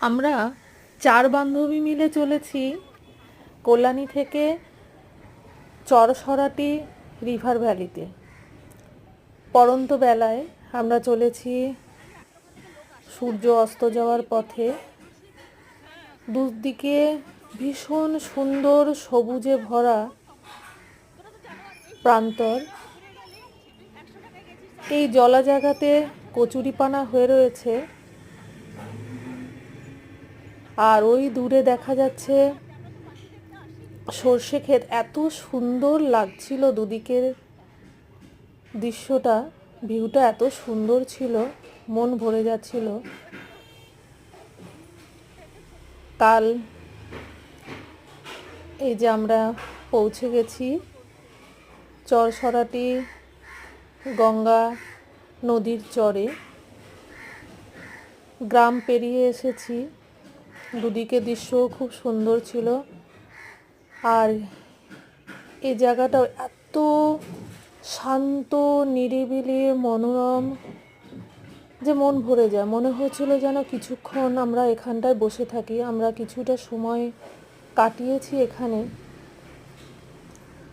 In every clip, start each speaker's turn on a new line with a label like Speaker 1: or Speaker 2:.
Speaker 1: আমরা চার বান্ধবী মিলে চলেছি কল্যাণী থেকে চরসরাটি রিভার ভ্যালিতে। পরন্ত বেলায় আমরা চলেছি সূর্য অস্ত যাওয়ার পথে। দুদিকে ভীষণ সুন্দর সবুজে ভরা প্রান্তর। এই জলা জায়গাতে কচুরিপানা হয়ে রয়েছে। আর ওই দূরে দেখা যাচ্ছে সর্ষে ক্ষেত। এত সুন্দর লাগছিল দুদিকের দৃশ্যটা। ভিউটা এত সুন্দর ছিল, মন ভরে যাচ্ছিল। কাল এই যে আমরা পৌঁছে গেছি, চরসরাটি গঙ্গা নদীর চরে। গ্রাম পেরিয়ে এসেছি। দুদিকে দৃশ্য খুব সুন্দর ছিল। আর এই জায়গাটা এত শান্ত, নিরিবিলি, মনোরম, যে মন ভরে যায়। মনে হচ্ছিল যেন কিছুক্ষণ আমরা এখানটায় বসে থাকি। আমরা কিছুটা সময় কাটিয়েছি এখানে।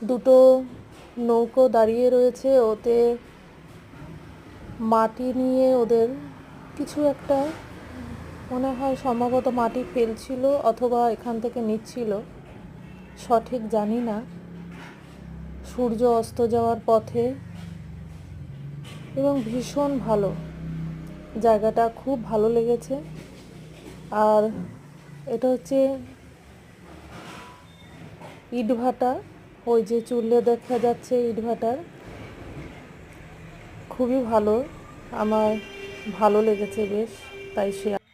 Speaker 1: দুটো নৌকো দাঁড়িয়ে রয়েছে। ওতে মাটি নিয়ে ওদের কিছু একটা মনে হয় সম্ভবত মাটি ফেলছিল অথবা এখান থেকে নিচ্ছিল। সঠিক জানি না। সূর্য অস্ত যাওয়ার পথে এবং ভীষণ ভালো। জায়গাটা খুব ভালো লেগেছে। আর এটা হচ্ছে ইটভাটা, ওই যে চুলে দেখা যাচ্ছে ইটভাটার। খুবই ভালো। আমার ভালো লেগেছে বেশ, তাই সে